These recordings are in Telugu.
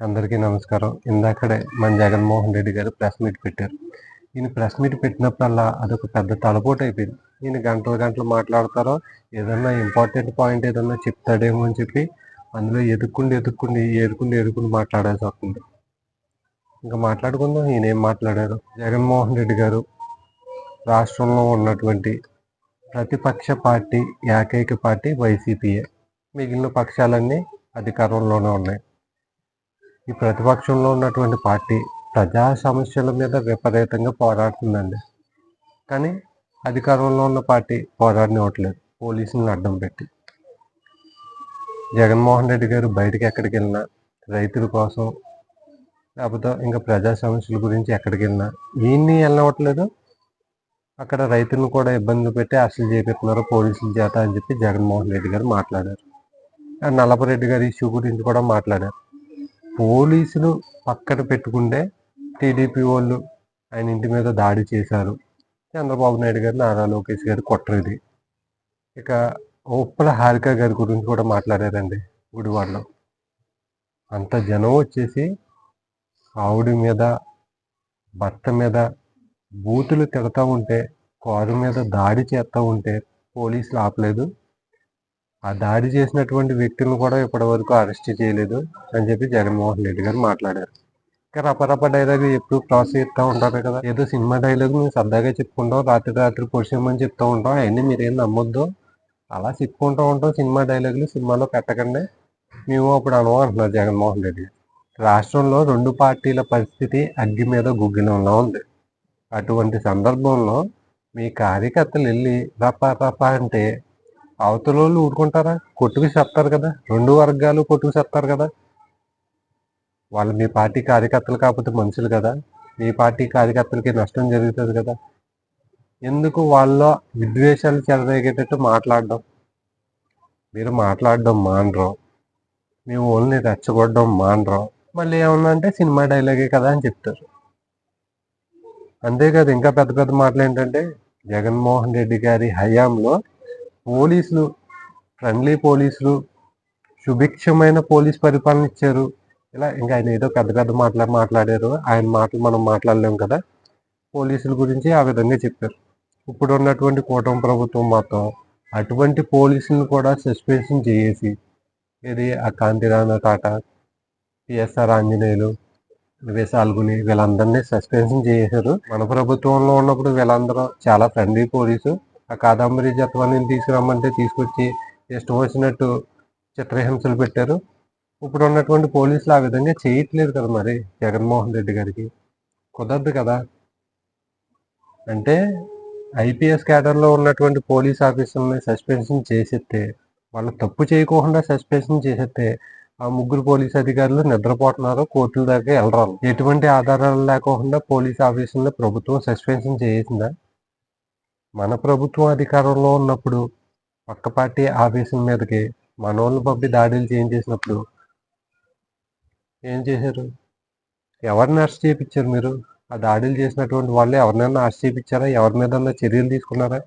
అందరికీ నమస్కారం. ఇందాకడే మన జగన్మోహన్ రెడ్డి గారు ప్రెస్ మీట్ పెట్టారు. ఈయన ప్రెస్ మీట్ పెట్టినప్పుడల్లా అదొక పెద్ద తలపోటు అయిపోయింది. ఈయన గంటలు గంటలు మాట్లాడతారో ఏదన్నా ఇంపార్టెంట్ పాయింట్ ఏదన్నా చెప్తాడేమో అని చెప్పి అందులో ఎదుక్కుండి ఎదుక్కుండి ఎదుకుండి ఎదుకుండి మాట్లాడాల్సి వస్తుంది. ఇంకా మాట్లాడుకుందాం ఈయన ఏం మాట్లాడారు? జగన్మోహన్ రెడ్డి గారు రాష్ట్రంలో ఉన్నటువంటి ప్రతిపక్ష పార్టీ ఏకైక పార్టీ వైసీపీఏ మిగిలిన పక్షాలన్నీ అధికారంలోనే ఉన్నాయి. ఈ ప్రతిపక్షంలో ఉన్నటువంటి పార్టీ ప్రజా సమస్యల మీద విపరీతంగా పోరాడుతుందండి. కానీ అధికారంలో ఉన్న పార్టీ పోరాడినివ్వట్లేదు పోలీసులను అడ్డం పెట్టి. జగన్మోహన్ రెడ్డి గారు బయటకు ఎక్కడికి వెళ్ళినా రైతుల కోసం లేకపోతే ఇంకా ప్రజా సమస్యల గురించి ఎక్కడికి వెళ్ళినా ఈయన్ని వెళ్ళవట్లేదు అక్కడ రైతులను కూడా ఇబ్బందులు పెట్టి అసలు చేపిస్తున్నారు పోలీసుల చేత అని చెప్పి జగన్మోహన్ రెడ్డి గారు మాట్లాడారు. ఆ నల్లపరెడ్డి గారి ఇష్యూ గురించి కూడా మాట్లాడారు. పోలీసులు పక్కన పెట్టుకుంటే టీడీపీ వాళ్ళు ఆయన ఇంటి మీద దాడి చేశారు. చంద్రబాబు నాయుడు గారు నారా లోకేష్ గారు కొట్టరేది ఇక ఉప్పల హారిక గారి గురించి కూడా మాట్లాడారండి గుడివాడలో. అంత జనం వచ్చేసి ఆవిడ మీద భర్త మీద బూతులు తిడతా ఉంటే కారు మీద దాడి చేస్తూ ఉంటే పోలీసులు ఆపలేదు. ఆ దాడి చేసినటువంటి వ్యక్తులను కూడా ఇప్పటి వరకు అరెస్ట్ చేయలేదు అని చెప్పి జగన్మోహన్ రెడ్డి గారు మాట్లాడారు. ఇంకా రపరప డైలాగ్ ఎప్పుడు క్రాస్ చేస్తూ ఉంటారు కదా. ఏదో సినిమా డైలాగ్ మేము సరదాగా చెప్పుకుంటాం రాత్రి రాత్రి పొడిచేయమని చెప్తూ ఉంటాం అవన్నీ మీరేం నమ్మొద్దు. అలా చెప్పుకుంటూ ఉంటాం సినిమా డైలాగులు సినిమాలో పెట్టకండి. మేము అప్పుడు అనవు అంటున్నారు జగన్మోహన్ రెడ్డి రాష్ట్రంలో రెండు పార్టీల పరిస్థితి అగ్గి మీద గుగ్గినంలో ఉంది. అటువంటి సందర్భంలో మీ కార్యకర్తలు వెళ్ళి రప రప అంటే అవతల వాళ్ళు ఊరుకుంటారా? కొట్టుకు చెప్తారు కదా. రెండు వర్గాలు కొట్టుకు చెప్తారు కదా. వాళ్ళు మీ పార్టీ కార్యకర్తలు కాకపోతే మనుషులు కదా. మీ పార్టీ కార్యకర్తలకి నష్టం జరుగుతుంది కదా. ఎందుకు వాళ్ళ విద్వేషాలు చెలరేగేటట్టు మాట్లాడడం? మీరు మాట్లాడడం మానరు. మేము ఓన్లీ రెచ్చగొట్టడం మానరు. మళ్ళీ ఏమన్నా అంటే సినిమా డైలాగే కదా అని చెప్తారు. అంతేకాదు ఇంకా పెద్ద పెద్ద మాటలు ఏంటంటే జగన్మోహన్ రెడ్డి గారి హయాంలో పోలీసులు ఫ్రెండ్లీ పోలీసులు సుభిక్షమైన పోలీస్ పరిపాలన ఇచ్చారు. ఇలా ఇంకా ఆయన ఏదో పెద్ద పెద్ద మాటలు మాట్లాడారు. ఆయన మాటలు మనం మాట్లాడలేం కదా. పోలీసుల గురించి ఆ విధంగా చెప్పారు. ఇప్పుడు ఉన్నటువంటి కూటమి ప్రభుత్వం మాత్రం అటువంటి పోలీసులను కూడా సస్పెన్షన్ చేసి ఇది ఆ కాంతిరాణ టాటా పిఎస్ఆర్ ఆంజనేయులు విశాల్గుని వీళ్ళందరినీ సస్పెన్షన్ చేశారు. మన ప్రభుత్వంలో ఉన్నప్పుడు వీళ్ళందరూ చాలా ఫ్రెండ్లీ పోలీసు. ఆ కాదంబరి జత్వాన్ని తీసుకురమ్మంటే తీసుకొచ్చి ఇష్టం వచ్చినట్టు చిత్రహింసలు పెట్టారు. ఇప్పుడు ఉన్నటువంటి పోలీసులు ఆ విధంగా చేయట్లేదు కదా మరి జగన్మోహన్ రెడ్డి గారికి. కుదరదు కదా. అంటే ఐపీఎస్ క్యాడర్లో ఉన్నటువంటి పోలీస్ ఆఫీసర్ని సస్పెన్షన్ చేసేస్తే వాళ్ళు తప్పు చేయకోకుండా సస్పెన్షన్ చేసేస్తే ఆ ముగ్గురు పోలీస్ అధికారులు నిద్రపోతున్నారు కోర్టుల దాకా వెళ్ళరాలు ఎటువంటి ఆధారాలు లేకుండా పోలీస్ ఆఫీసర్ని ప్రభుత్వం సస్పెన్షన్ చేసిందా? మన ప్రభుత్వం అధికారంలో ఉన్నప్పుడు పక్క పార్టీ ఆఫీసుల మీదకి మనోళ్ళు పంపి దాడులు చేయించేసినప్పుడు ఏం చేశారు? ఎవరిని అరెస్ట్ చేయించారు మీరు? ఆ దాడులు చేసినటువంటి వాళ్ళు ఎవరినైనా అరెస్ట్ చేయించారా? ఎవరి మీద చర్యలు తీసుకున్నారా?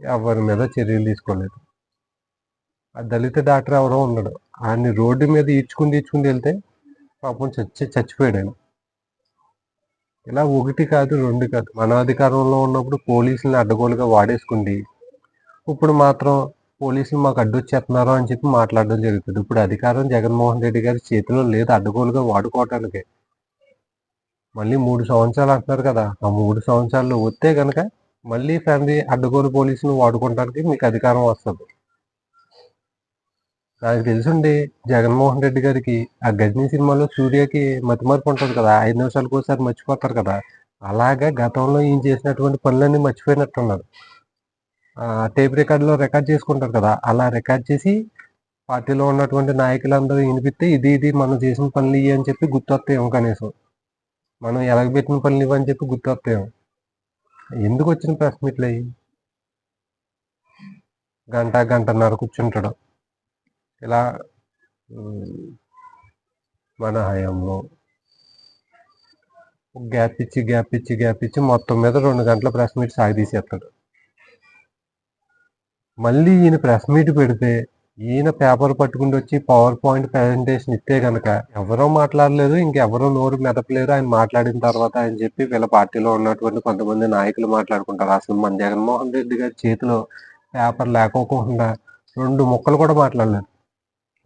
ఎవరి మీద చర్యలు తీసుకోలేదు. ఆ దళిత డాక్టర్ ఎవరో ఉన్నాడు. ఆయన్ని రోడ్డు మీద ఈడ్చుకుని ఈడ్చుకుని వెళ్తే పాపం చచ్చి చచ్చిపోయాడు ఆయన. ఇలా ఒకటి కాదు రెండు కాదు. మన అధికారంలో ఉన్నప్పుడు పోలీసులను అడ్డగోలుగా వాడేసుకుంది. ఇప్పుడు మాత్రం పోలీసులు మాకు అడ్డొచ్చేస్తున్నారు అని చెప్పి మాట్లాడడం జరుగుతుంది. ఇప్పుడు అధికారం జగన్మోహన్ రెడ్డి గారి చేతిలో లేదు అడ్డగోలుగా వాడుకోవటానికి. మళ్ళీ మూడు సంవత్సరాలు అంటున్నారు కదా. ఆ మూడు సంవత్సరాలు వస్తే కనుక మళ్ళీ ఫ్యామిలీ అడ్డగోలు పోలీసులు వాడుకోవడానికి మీకు అధికారం వస్తుంది. నాకు తెలుసుండి జగన్మోహన్ రెడ్డి గారికి ఆ గజనీ సినిమాలో సూర్యకి మతిమరుపు ఉంటుంది కదా ఐదు నిమిషాలకు ఒకసారి మర్చిపోతారు కదా. అలాగా గతంలో ఈయన చేసినటువంటి పనులన్నీ మర్చిపోయినట్టున్నారు. టేప్ రికార్డులో రికార్డ్ చేసుకుంటారు కదా అలా రికార్డ్ చేసి పార్టీలో ఉన్నటువంటి నాయకులందరూ వినిపిస్తే ఇది ఇది మనం చేసిన పనులు ఇవి అని చెప్పి గుర్తొస్తాయేమో కనీసం. మనం ఎలగబెట్టిన పనులు ఇవ్వని చెప్పి గుర్తొస్తాయేమో. ఎందుకు వచ్చిన ప్రెస్ మీట్లు అయ్యి గంట గంటన్నర కూర్చుంటాడు. ఇలా మన హయాంలో గ్యాప్ ఇచ్చి గ్యాప్ ఇచ్చి గ్యాప్ ఇచ్చి మొత్తం మీద రెండు గంటల ప్రెస్ మీట్ సాగదీసేస్తాడు మళ్ళీ ఈయన ప్రెస్ మీట్ పెడితే ఈయన పేపర్ పట్టుకుని వచ్చి పవర్ పాయింట్ ప్రజెంటేషన్ ఇస్తే కనుక ఎవరో మాట్లాడలేదు ఇంకెవరో నోరు మెదపలేరు. ఆయన మాట్లాడిన తర్వాత ఆయన చెప్పి వీళ్ళ పార్టీలో ఉన్నటువంటి కొంతమంది నాయకులు మాట్లాడుకుంటారు. అసలు మన జగన్మోహన్ రెడ్డి గారి చేతిలో పేపర్ లేకోకుండా రెండు ముక్కలు కూడా మాట్లాడలేదు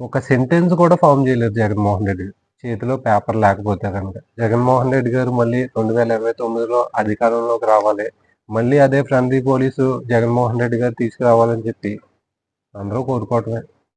ఒక సెంటెన్స్ కూడా ఫామ్ చేయలేదు జగన్మోహన్ రెడ్డి. చేతిలో పేపర్ లేకపోతే కనుక. జగన్మోహన్ రెడ్డి గారు మళ్ళీ రెండు వేల ఇరవై తొమ్మిదిలో అధికారంలోకి రావాలి. మళ్ళీ అదే ఫ్రెండ్లీ పోలీసు జగన్మోహన్ రెడ్డి గారు తీసుకురావాలని చెప్పి అందరూ కోరుకోవటమే.